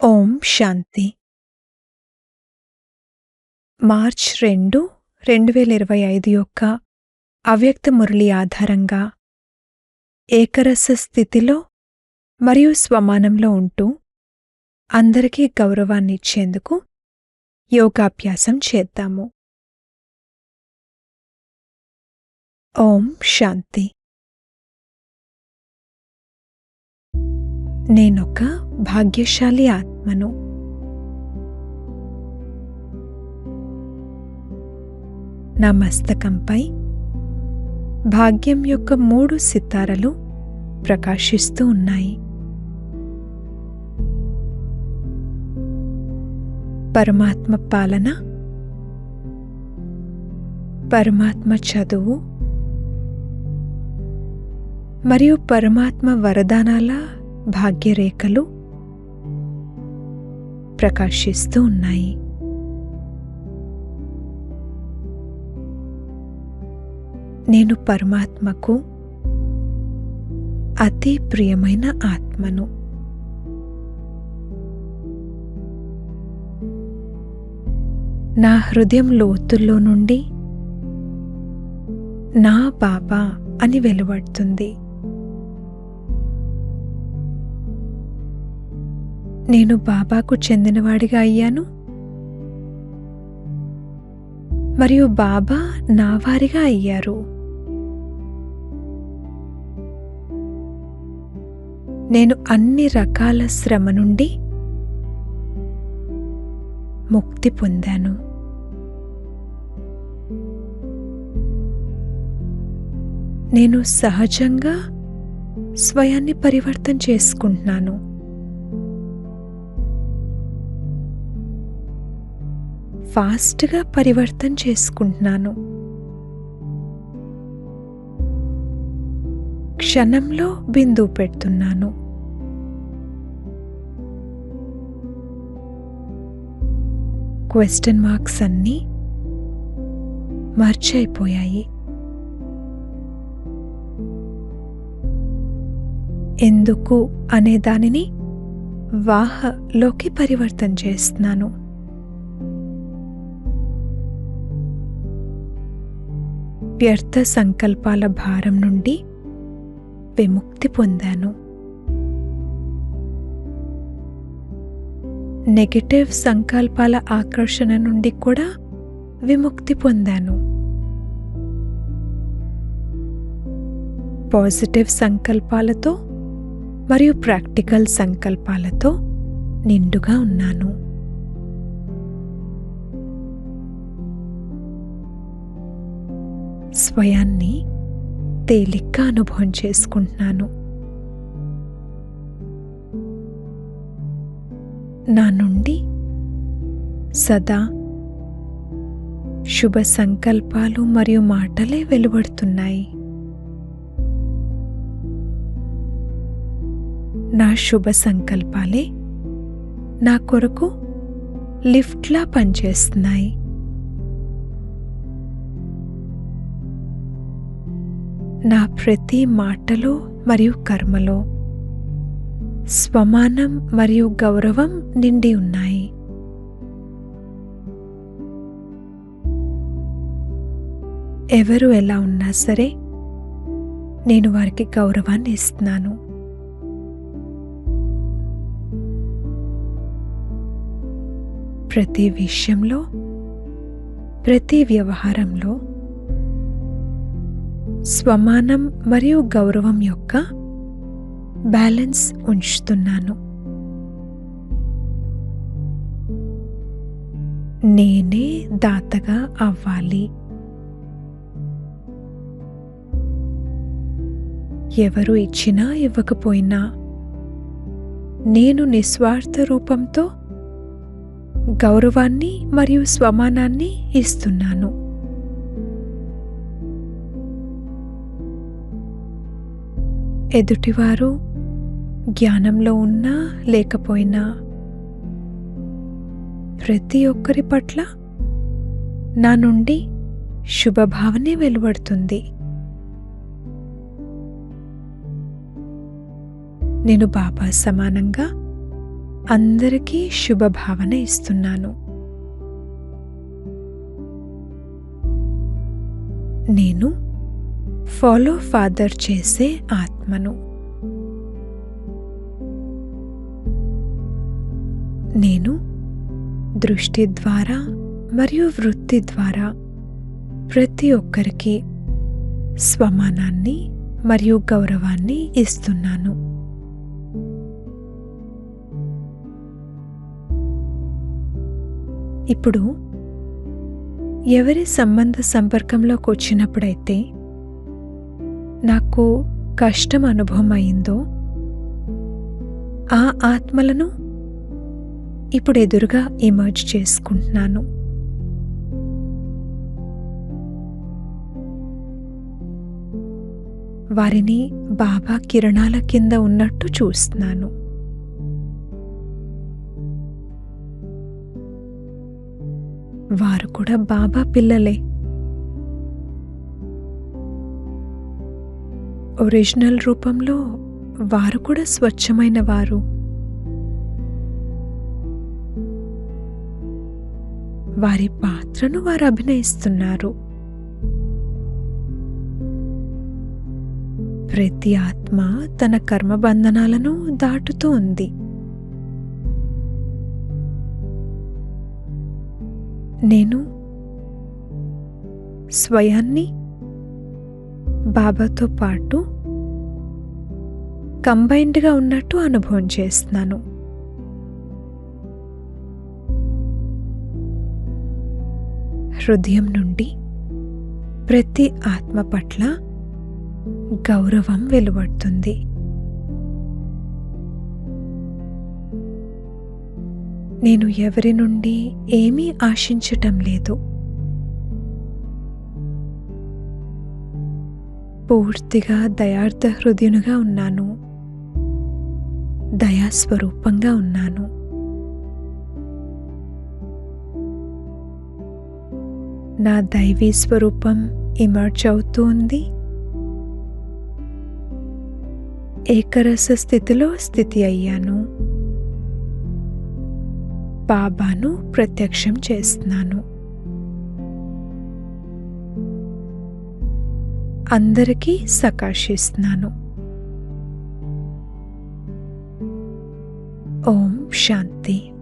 ఓం శాంతి. March రెండు రెండు వేల ఇరవై ఐదు యొక్క అవ్యక్త మురళి ఆధారంగా ఏకరస స్థితిలో మరియు స్వమానంలో ఉంటూ అందరికీ గౌరవాన్నిచ్చేందుకు యోగాభ్యాసం చేద్దాము. ఓం శాంతి. నేనొక భాగ్యశాలి ఆత్మను. నా మస్తకంపై భాగ్యం యొక్క మూడు సితారలు ప్రకాశిస్తూ ఉన్నాయి. పరమాత్మ పాలన పరమాత్మ చదువు మరియు పరమాత్మ వరదానాల భాగ్యరేఖలు ప్రకాశిస్తూ ఉన్నాయి. నేను పరమాత్మకు అతి ప్రియమైన ఆత్మను. నా హృదయం లోతుల్లో నుండి నా బాబా అని వెలువడుతుంది. నేను బాబాకు చెందినవాడిగా అయ్యాను? మరియు బాబా నా వారిగా అయ్యారు. నేను అన్ని రకాల శ్రమ నుండి ముక్తి పొందాను. నేను సహజంగా స్వయాన్ని పరివర్తన చేసుకుంటున్నాను. ఫాస్ట్గా పరివర్తన చేసుకుంటున్నాను. క్షణంలో బిందువు పెడుతున్నాను. క్వశ్చన్ మార్క్స్ అన్నీ మర్చైపోయాయి. ఎందుకు అనే దానిని వాహలోకి పరివర్తన చేస్తున్నాను. వ్యర్థ సంకల్పాల భారం నుండి విముక్తి పొందాను. నెగటివ్ సంకల్పాల ఆకర్షణ నుండి కూడా విముక్తి పొందాను. పాజిటివ్ సంకల్పాలతో మరియు ప్రాక్టికల్ సంకల్పాలతో నిండుగా ఉన్నాను. స్వయాన్ని తేలిగ్గా అనుభవం చేసుకుంటున్నాను. నా నుండి సదా శుభ సంకల్పాలు మరియు మాటలే వెలువడుతున్నాయి. నా శుభ సంకల్పాలే నా కొరకు లిఫ్ట్లా పనిచేస్తున్నాయి. నా ప్రతి మాటలో మరియు కర్మలో స్వమానం మరియు గౌరవం నిండి ఉన్నాయి. ఎవరు ఎలా ఉన్నా సరే నేను వారికి గౌరవాన్ని ఇస్తున్నాను. ప్రతి విషయంలో ప్రతి వ్యవహారంలో స్వమానం మరియు గౌరవం యొక్క బ్యాలెన్స్ ఉంచుతున్నాను. నేనే దాతగా అవ్వాలి. ఎవరు ఇచ్చినా ఇవ్వకపోయినా నేను నిస్వార్థ రూపంతో గౌరవాన్ని మరియు స్వమానాన్ని ఇస్తున్నాను. ఎదుటివారు జ్ఞానంలో ఉన్నా లేకపోయినా ప్రతి ఒక్కరి పట్ల నా నుండి శుభభావనే వెలువడుతుంది. నేను బాబా సమానంగా అందరికీ శుభభావన ఇస్తున్నాను. నేను ఫాలో ఫాదర్ చేసే ఆత్మను. నేను దృష్టి ద్వారా మరియు వృత్తి ద్వారా ప్రతి ఒక్కరికి స్వమానాన్ని మరియు గౌరవాన్ని ఇస్తున్నాను. ఇప్పుడు ఎవరి సంబంధ సంపర్కంలోకి వచ్చినప్పుడైతే నాకు కష్టం అనుభవం అయిందో ఆ ఆత్మలను ఇప్పుడు ఎదురుగా ఎమర్జ్ చేసుకుంటున్నాను. వారిని బాబా కిరణాల కింద ఉన్నట్టు చూస్తున్నాను. వారు కూడా బాబా పిల్లలే. ఒరిజినల్ రూపంలో వారు కూడా స్వచ్ఛమైన వారు. వారి పాత్రను వారు అభినయిస్తున్నారు. ప్రతి ఆత్మ తన కర్మబంధనాలను దాటుతూ ఉంది. నేను స్వయాన్ని బాబాతో పాటు కంబైన్డ్గా ఉన్నట్టు అనుభవం చేస్తున్నాను. హృదయం నుండి ప్రతి ఆత్మ పట్ల గౌరవం వెలువడుతుంది. నేను ఎవరి నుండి ఏమీ ఆశించటం లేదు. పూర్తిగా దయార్థ హృదయునుగా ఉన్నాను. దయాస్వరూపంగా ఉన్నాను. నా దైవీ స్వరూపం ఇమర్జ్ అవుతూ ఉంది ఏకరస స్థితిలో స్థితి అయ్యాను. బాబాను ప్రత్యక్షం చేస్తున్నాను. అందరికీ సకాశిస్తున్నాను. ఓం శాంతి.